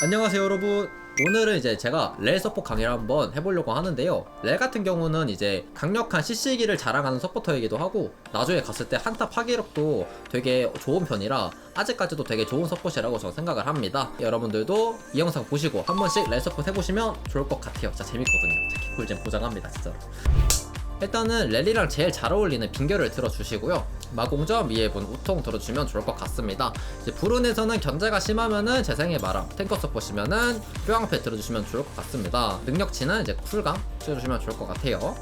안녕하세요 여러분. 오늘은 이제 제가 렐 서포 강의를 한번 해보려고 하는데요. 렐 같은 경우는 이제 강력한 CC기를 자랑하는 서포터이기도 하고 나중에 갔을 때 한타 파괴력도 되게 좋은 편이라 아직까지도 되게 좋은 서폿이라고 저는 생각을 합니다. 여러분들도 이 영상 보시고 한 번씩 렐 서폿 해보시면 좋을 것 같아요. 진짜 재밌거든요. 특히 꿀잼 보장합니다 진짜로. 일단은 랠리랑 제일 잘 어울리는 빙결을 들어주시고요. 마공저 미해분 우통 들어주면 좋을 것 같습니다. 이제 불운에서는 견제가 심하면은 재생의 마람, 탱커 서포시면은 뼈앙패 들어주시면 좋을 것 같습니다. 능력치는 이제 쿨감 찍어주시면 좋을 것 같아요.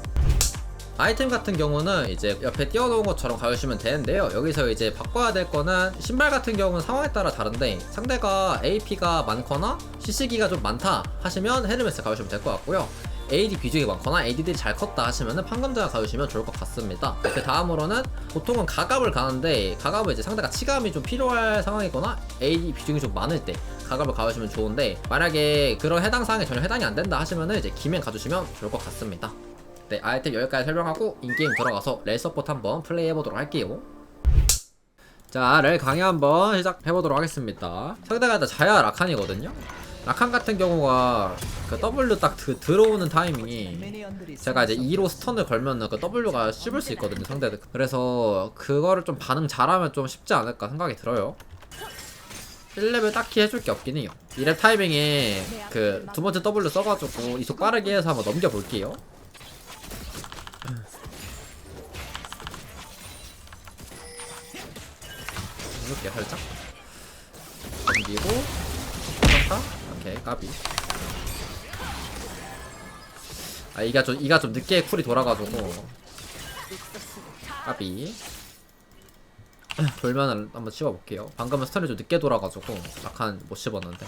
아이템 같은 경우는 이제 옆에 띄워놓은 것처럼 가주시면 되는데요. 여기서 이제 바꿔야 될 거는 신발 같은 경우는 상황에 따라 다른데 상대가 AP가 많거나 CC기가 좀 많다 하시면 헤르메스 가주시면 될 것 같고요. AD 비중이 많거나 AD들이 잘 컸다 하시면은 판검자가 가주시면 좋을 것 같습니다. 그 다음으로는 보통은 가갑을 가는데 가갑은 이제 상대가 치감이 좀 필요할 상황이거나 AD 비중이 좀 많을 때 가갑을 가주시면 좋은데 만약에 그런 해당 사항에 전혀 해당이 안 된다 하시면은 이제 기면 가주시면 좋을 것 같습니다. 네, 아이템 여기까지 설명하고 인게임 들어가서 렐 서포트 한번 플레이 해보도록 할게요. 자, 렐 강의 한번 시작해보도록 하겠습니다. 상대가 일단 자야 라칸이거든요. 라칸 같은 경우가 그 W 딱 드, 들어오는 타이밍이 제가 이제 2로 스턴을 걸면은 그 W가 씹을 수 있거든요, 상대들. 그래서 그거를 좀 반응 잘하면 좀 쉽지 않을까 생각이 들어요. 1렙을 딱히 해줄 게 없긴 해요. 2렙 타이밍에 그 두 번째 W 써가지고 이속 빠르게 해서 한번 넘겨볼게요. 이렇게 살짝 넘기고 쳤다 오케이 까비. 아 이가 좀 이가 좀 늦게 쿨이 돌아가지고. 까비. 돌면은 한번 씹어볼게요. 방금은 스턴이 좀 늦게 돌아가지고 약간 못 씹었는데.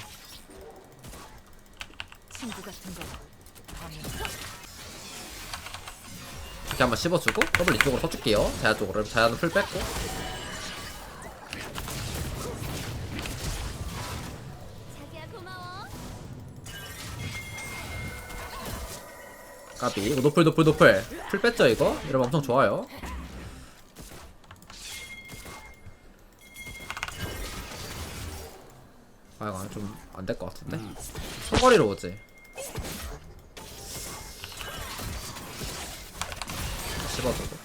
이렇게 한번 씹어주고 더블 이쪽으로 서줄게요. 자야 쪽으로. 자야는 풀 뺐고 까비. 이거 노플 노플 노플. 풀 뺐죠 이거? 이러면 엄청 좋아요. 아 이거 좀 안 될 것 같은데? 소거리로 오지. 씹어주고.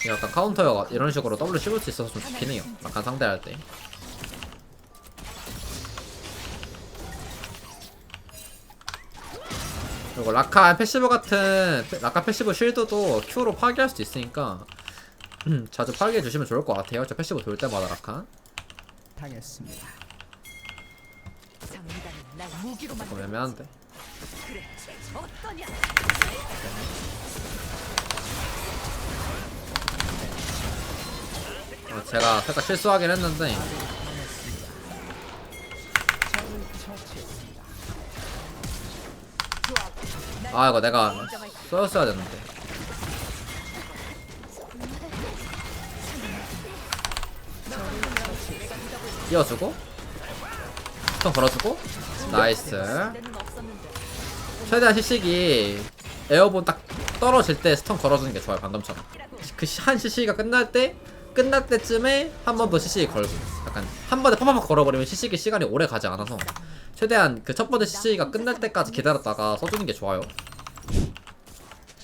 이게 약간 카운터가 이런 식으로 W 씹을 수 있어서 좀 좋긴 해요. 약간 상대할 때 그리고 라카 패시브 같은 라카 패시브 쉴드도 Q로 파괴할 수도 있으니까 음, 자주 파괴해 주시면 좋을 것 같아요. 저 패시브 돌 때마다 라카 당했습니다. 만들 애매한데. 어, 제가 살짝 실수하긴 했는데 아 이거 내가 써였어야 됐는데. 이어주고? 스톤 걸어주고? 나이스. 최대한 시식이 에어본 딱 떨어질 때 스턴 걸어주는 게 좋아요 방금처럼. 그 한 시식이가 끝날 때 끝날 때쯤에 한 번더 시식이 걸고 약간 한 번에 팍팍팍 걸어버리면 시식이 시간이 오래 가지 않아서. 최대한 그 첫 번째 시식이가 끝날 때까지 기다렸다가 써주는 게 좋아요.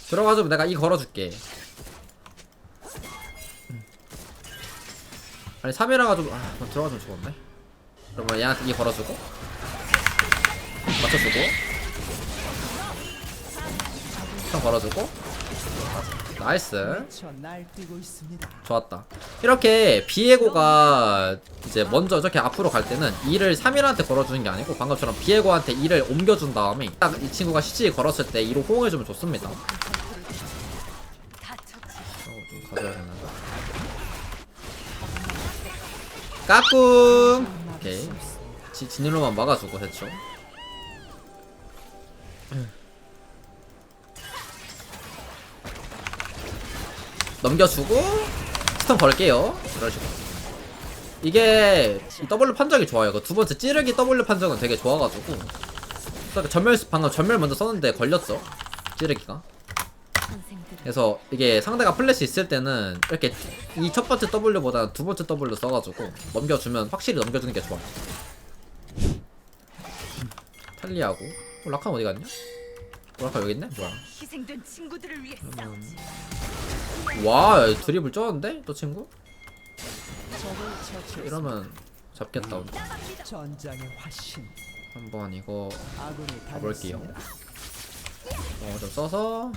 들어가주면 내가 이 걸어줄게. 아니 3이라가 좀 아, 너 들어가주면 죽었네 그러면 얘한테 이 걸어주고? 맞춰주고 스턴 걸어주고. 나이스. 좋았다. 이렇게 비에고가 이제 먼저 저렇게 앞으로 갈 때는 2를 3일한테 걸어주는 게 아니고 방금처럼 비에고한테 2를 옮겨준 다음에 딱 이 친구가 CG 걸었을 때 2로 호응해주면 좋습니다. 까꿍! 오케이. 지, 진일로만 막아주고 대충 넘겨주고 스턴 걸게요 이런 식으로 이게 이 W 판정이 좋아요 그 두 번째 찌르기 W 판정은 되게 좋아가지고 그러니까 전멸 방금 전멸 먼저 썼는데 걸렸죠 찌르기가 그래서 이게 상대가 플래시 있을 때는 이렇게 이 첫 번째 W보다 두 번째 W 써가지고 넘겨주면 확실히 넘겨주는 게 좋아요. 탈리하고 어, 라칸 어디 갔냐? 어, 라칸 여기 있네? 뭐야? 희생된 친구들을 위해 음. 싸우지. 와 드리블 쩌는데? 저 친구? 이러면 잡겠다 오늘. 한번 이거 가볼게요. 당했습니다. 어, 좀 써서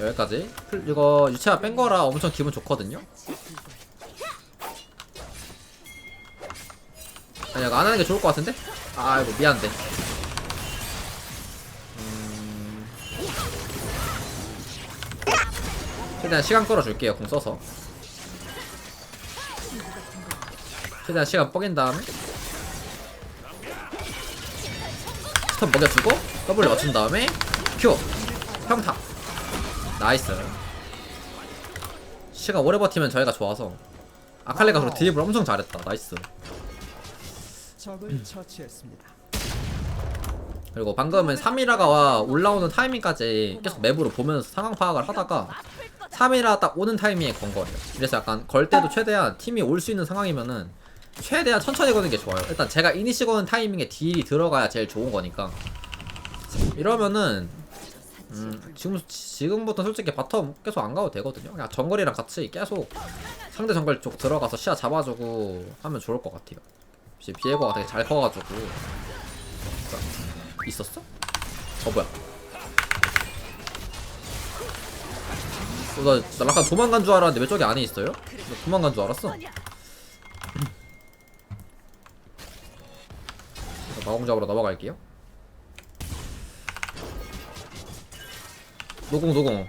여기까지 풀- 이거 유채화 뺀 거라 엄청 기분 좋거든요 아니 이거 안 하는 게 좋을 것 같은데? 아이고 미안한데 최대한 시간 끌어줄게요 공 써서. 최대한 시간 뻐긴 다음에. 스톱 먹여주고 W 맞춘 다음에 큐 평타. 나이스. 시간 오래 버티면 저희가 좋아서. 아칼레가 그리고 드립을 엄청 잘했다. 나이스. 적을 처치했습니다. 그리고 방금은 3이라가 올라오는 타이밍까지 계속 맵으로 보면서 상황 파악을 하다가 3이라 딱 오는 타이밍에 건 거예요 그래서 약간 걸 때도 최대한 팀이 올 수 있는 상황이면은 최대한 천천히 거는 게 좋아요 일단 제가 이니시 거는 타이밍에 딜이 들어가야 제일 좋은 거니까 이러면은 음, 지금 지금부터 솔직히 바텀 계속 안 가도 되거든요. 그냥 정글이랑 같이 계속 상대 정글 쪽 들어가서 시야 잡아주고 하면 좋을 것 같아요. 혹시 비에고가 되게 잘 커가지고 자, 있었어? 어 뭐야? 나, 나 약간 도망간 줄 알았는데 왜 저기 안에 있어요? 나 도망간 줄 알았어. 마공 잡으러 넘어갈게요. 노공 노공.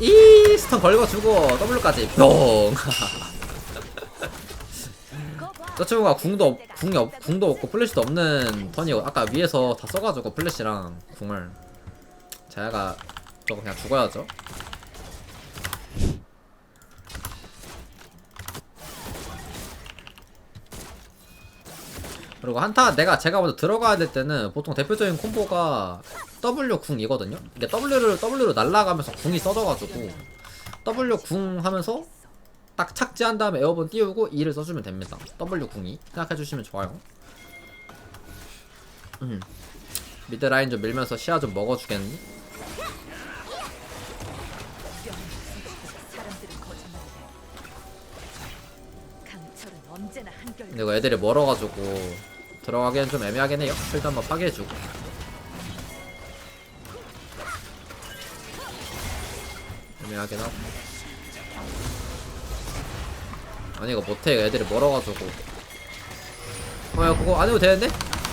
이 스턴 걸고주고 W까지 뿅. 저 친구가 궁도 없, 궁이 없, 궁도 없고 플래시도 없는 턴이 아까 위에서 다 써가지고 플래시랑 궁을 자야가 저거 그냥 죽어야죠. 그리고 한타 내가 제가 먼저 들어가야 될 때는 보통 대표적인 콤보가 W 궁이거든요. 이게 W를 W로 날아가면서 궁이 써져가지고 W 궁 하면서 딱 착지한 다음에 에어본 띄우고 E를 써주면 됩니다. W 궁이 생각해주시면 좋아요. 음. 미드 라인 좀 밀면서 시야 좀 먹어주겠니? 근데 이거 애들이 멀어가지고 들어가기엔 좀 애매하긴 해요. 필드 한번 파괴해주고. 애매하긴 하고. 아니 이거 못해 애들이 멀어가지고. 어야 그거 안 해도 되는데?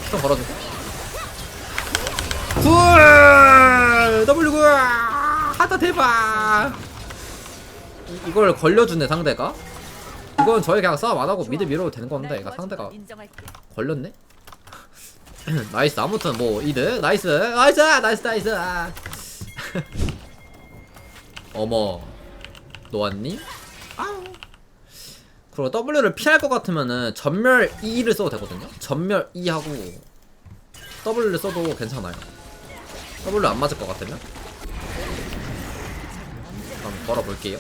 좀 걸어주고. 굴! W 굴! 하다 대박! 이- 이걸 걸려주네 상대가? 이건 저희 그냥 싸움 안 하고 미드 밀어도 되는 건데 도와주면 상대가. 걸렸네? 나이스 아무튼 뭐 이드 나이스 나이스 나이스 나이스 아. 어머 노았니? 아우 그리고 W를 피할 것 같으면은 전멸 E를 써도 되거든요? 전멸 E 하고 W를 써도 괜찮아요. W 안 맞을 것 같으면? 한번 걸어볼게요.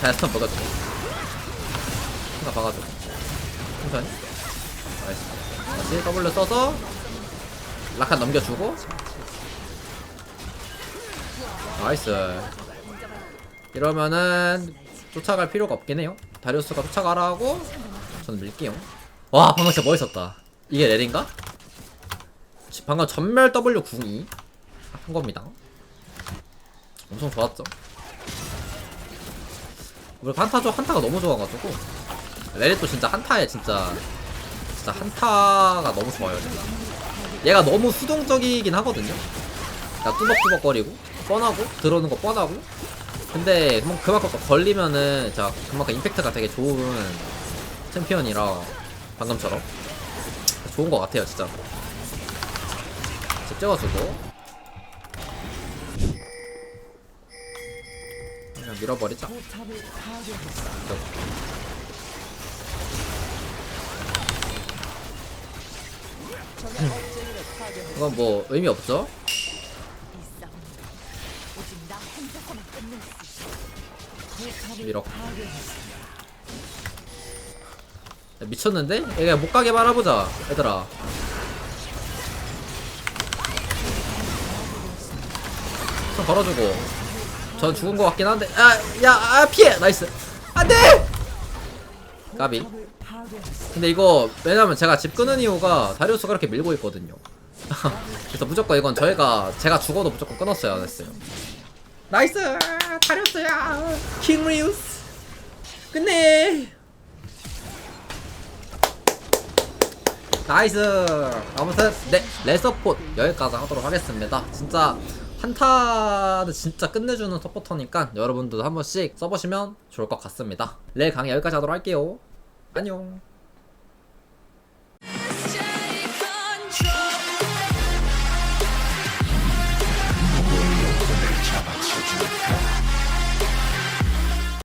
잘 스턴 먹었죠 하나 박아줘. 천천히. 나이스. 다시 W 써서 라칸 넘겨주고. 나이스 이러면은 쫓아갈 필요가 없긴 해요. 다리우스가 쫓아가라 하고 저는 밀게요. 와 방금 진짜 멋있었다. 이게 렐인가? 방금 전멸 W 궁이 한 겁니다. 엄청 좋았죠. 우리 한타죠 한타가 너무 좋아가지고. 레alit도 진짜 한타에 진짜 진짜 한타가 너무 좋아요. 진짜. 얘가 너무 수동적이긴 하거든요. 그러니까 뚜벅뚜벅거리고 뻔하고 들어오는 거 뻔하고 근데 그만- 그만큼 또 걸리면은 자 그만큼 임팩트가 되게 좋은 챔피언이라 방금처럼 좋은 것 같아요 진짜 집 찍어주고 그냥 밀어버리자 파괴했습니다. 이건 뭐 의미 없죠? 이렇게. 파괴했습니다. 야, 미쳤는데? 얘가 못 가게 말아보자 얘들아 좀 걸어주고 전 죽은 것 같긴 한데 아야 아, 피해 나이스 안돼 까비. 근데 이거 왜냐면 제가 집 끄는 이유가 다리우스가 그렇게 밀고 있거든요 그래서 무조건 이건 저희가 제가 죽어도 무조건 끊었어야 했어요 나이스 다리우스야 킹리우스 끝내 나이스. 아무튼 네 레서폿 여기까지 하도록 하겠습니다. 진짜 한타는 진짜 끝내주는 서포터니까 여러분들도 한 번씩 써보시면 좋을 것 같습니다. 레 강의 여기까지 하도록 할게요. 안녕